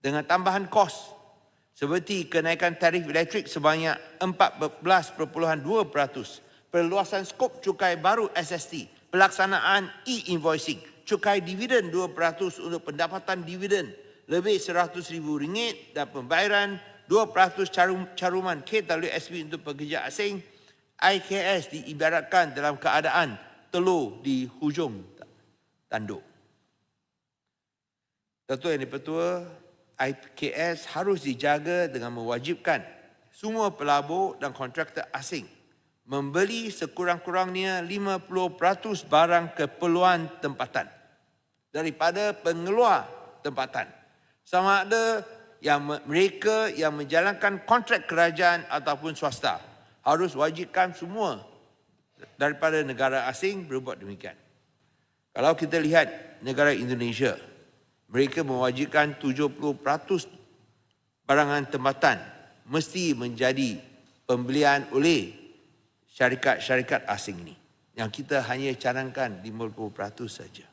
dengan tambahan kos. Seperti kenaikan tarif elektrik sebanyak 14.2%, perluasan skop cukai baru SST, pelaksanaan e-invoicing, cukai dividen 2% untuk pendapatan dividen. Lebih RM100,000 dan pembayaran 2% carum, caruman KWSP untuk pekerja asing, IKS diibaratkan dalam keadaan telur di hujung tanduk. Datuk Yang Dipertua, IKS harus dijaga dengan mewajibkan semua pelabur dan kontraktor asing membeli sekurang-kurangnya 50% barang keperluan tempatan daripada pengeluar tempatan. Sama ada yang mereka yang menjalankan kontrak kerajaan ataupun swasta harus wajibkan semua daripada negara asing berbuat demikian. Kalau kita lihat negara Indonesia, mereka mewajibkan 70% barangan tempatan mesti menjadi pembelian oleh syarikat-syarikat asing ini. Yang kita hanya cadangkan 50% saja.